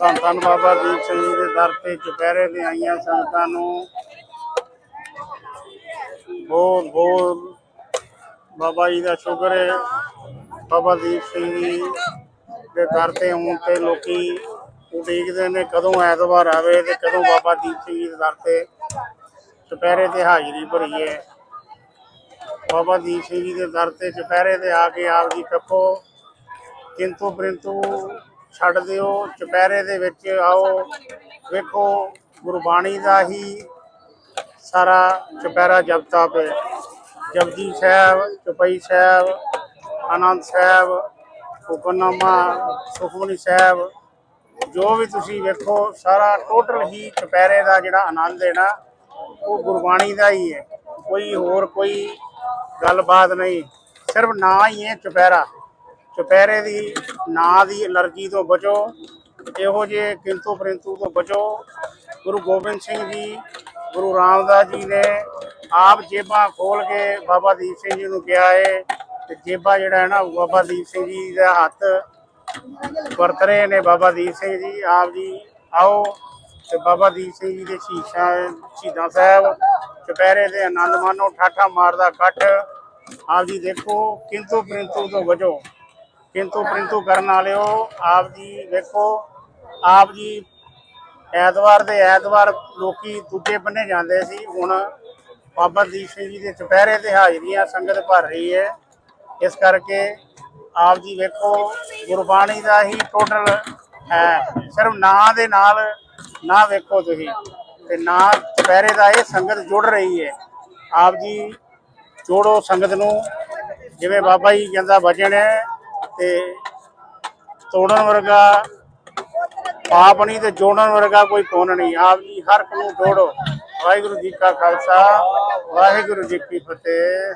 ਧੰਨ ਧੰਨ ਬਾਬਾ ਦੀਪ ਸਿੰਘ ਜੀ ਦੇ ਦਰ ਤੇ ਚੁਪਹਿਰੇ ਤੇ ਆਈਆਂ ਸੰਗਤਾਂ ਨੂੰ ਬਹੁਤ ਬਹੁਤ ਬਾਬਾ ਜੀ ਦਾ ਸ਼ੁਕਰ ਹੈ। ਬਾਬਾ ਦੀਪ ਸਿੰਘ ਜੀ ਦੇ ਦਰ ਤੇ ਆਉਣ ਤੇ ਲੋਕੀ ਉਡੀਕਦੇ ਨੇ ਕਦੋਂ ਐਤਵਾਰ ਆਵੇ ਤੇ ਕਦੋਂ ਬਾਬਾ ਦੀਪ ਸਿੰਘ ਜੀ ਦੇ ਦਰ ਤੇ ਚੁਪਹਿਰੇ ਤੇ ਹਾਜ਼ਰੀ ਭਰੀਏ। ਬਾਬਾ ਦੀਪ ਸਿੰਘ ਜੀ ਦੇ ਦਰ ਤੇ ਚੁਪਹਿਰੇ ਤੇ ਆ ਕੇ ਆਪ ਜੀ ਕੱਪੋ। ਕਿੰਤੂ ਪਰੰਤੂ ਛੱਡ ਦਿਓ, ਚੁਪਹਿਰੇ ਦੇ ਵਿੱਚ ਆਓ। ਵੇਖੋ ਗੁਰਬਾਣੀ ਦਾ ਹੀ ਸਾਰਾ ਚੁਪਹਿਰਾ ਜਪਤਾ ਪਏ ਜਪਜੀ ਸਾਹਿਬ, ਚੁਪਈ ਸਾਹਿਬ, ਆਨੰਦ ਸਾਹਿਬ, ਹੁਕਮਨਾਮਾ, ਸੁਖਮਨੀ ਸਾਹਿਬ, ਜੋ ਵੀ ਤੁਸੀਂ ਵੇਖੋ, ਸਾਰਾ ਟੋਟਲ ਹੀ ਚੁਪਹਿਰੇ ਦਾ ਜਿਹੜਾ ਆਨੰਦ ਹੈ ਨਾ, ਉਹ ਗੁਰਬਾਣੀ ਦਾ ਹੀ ਹੈ। ਕੋਈ ਹੋਰ ਕੋਈ ਗੱਲਬਾਤ ਨਹੀਂ। ਸਿਰਫ ਨਾਂ ਹੀ ਹੈ ਚੁਪਹਿਰਾ। ਚੁਪਹਿਰੇ ਦੀ ਨਾਂ ਦੀ ਅਲਰਜੀ ਤੋਂ ਬਚੋ, ਇਹੋ ਜਿਹੇ ਕਿੰਤੂ ਪਰੰਤੂ ਤੋਂ ਬਚੋ। ਗੁਰੂ ਗੋਬਿੰਦ ਸਿੰਘ ਜੀ, ਗੁਰੂ ਰਾਮਦਾਸ ਜੀ ਨੇ ਆਪ ਜੇਬਾਂ ਖੋਲ ਕੇ ਬਾਬਾ ਦੀਪ ਸਿੰਘ ਜੀ ਨੂੰ ਕਿਹਾ ਹੈ ਤੇ ਜੇਬਾਂ ਜਿਹੜਾ ਹੈ ਨਾ ਬਾਬਾ ਦੀਪ ਸਿੰਘ ਜੀ ਦਾ ਹੱਥ ਵਰਤ ਰਹੇ ਨੇ। ਬਾਬਾ ਦੀਪ ਸਿੰਘ ਜੀ, ਆਪ ਜੀ ਆਓ ਤੇ ਬਾਬਾ ਦੀਪ ਸਿੰਘ ਜੀ ਦੇ ਸ਼ੀਸ਼ਾਂ, ਸ਼ਹੀਦਾਂ ਸਾਹਿਬ, ਚੁਪਹਿਰੇ ਦੇ ਆਨੰਦ ਮਾਨੋ ਠਾਠਾ ਮਾਰਦਾ ਕੱਟ ਆਪ ਜੀ ਦੇਖੋ, ਕਿੰਤੂ ਪਰੰਤੂ ਤੋਂ ਬਚੋ। ਕਿੰਤੂ ਪਰੰਤੂ ਕਰਨ ਵਾਲਿਓ, ਆਪ ਜੀ ਵੇਖੋ, ਆਪ ਜੀ ਐਤਵਾਰ ਦੇ ਐਤਵਾਰ ਲੋਕੀ ਦੂਜੇ ਬੰਨੇ ਜਾਂਦੇ ਸੀ। ਹੁਣ ਬਾਬਾ ਦੀਪ ਸਿੰਘ ਜੀ ਦੇ ਚੁਪਹਿਰੇ ਤੇ ਹਾਜ਼ਰੀਆਂ ਸੰਗਤ ਭਰ ਰਹੀ ਹੈ। ਇਸ ਕਰਕੇ ਆਪ ਜੀ ਵੇਖੋ, ਗੁਰਬਾਣੀ ਦਾ ਹੀ ਟੋਟਲ ਹੈ। ਸਿਰਫ ਨਾਂ ਦੇ ਨਾਲ ਨਾ ਵੇਖੋ ਤੁਸੀਂ। ਤੇ ਨਾ ਚੁਪਹਿਰੇ ਦਾ ਇਹ ਸੰਗਤ ਜੁੜ ਰਹੀ ਹੈ। ਆਪ ਜੀ ਜੋੜੋ ਸੰਗਤ ਨੂੰ। ਜਿਵੇਂ ਬਾਬਾ ਜੀ ਕਹਿੰਦਾ ਵਚਨ ਹੈ ਤੇ ਤੋੜਨ ਵਰਗਾ ਪਾਪ ਨਹੀਂ ਤੇ ਜੋੜਨ ਵਰਗਾ ਕੋਈ ਪੁੰਨ ਨਹੀਂ। ਆਪ ਜੀ ਹਰ ਇੱਕ ਨੂੰ ਜੋੜੋ। ਵਾਹਿਗੁਰੂ ਜੀ ਕਾ ਖਾਲਸਾ, ਵਾਹਿਗੁਰੂ ਜੀ ਕੀ ਫਤਿਹ।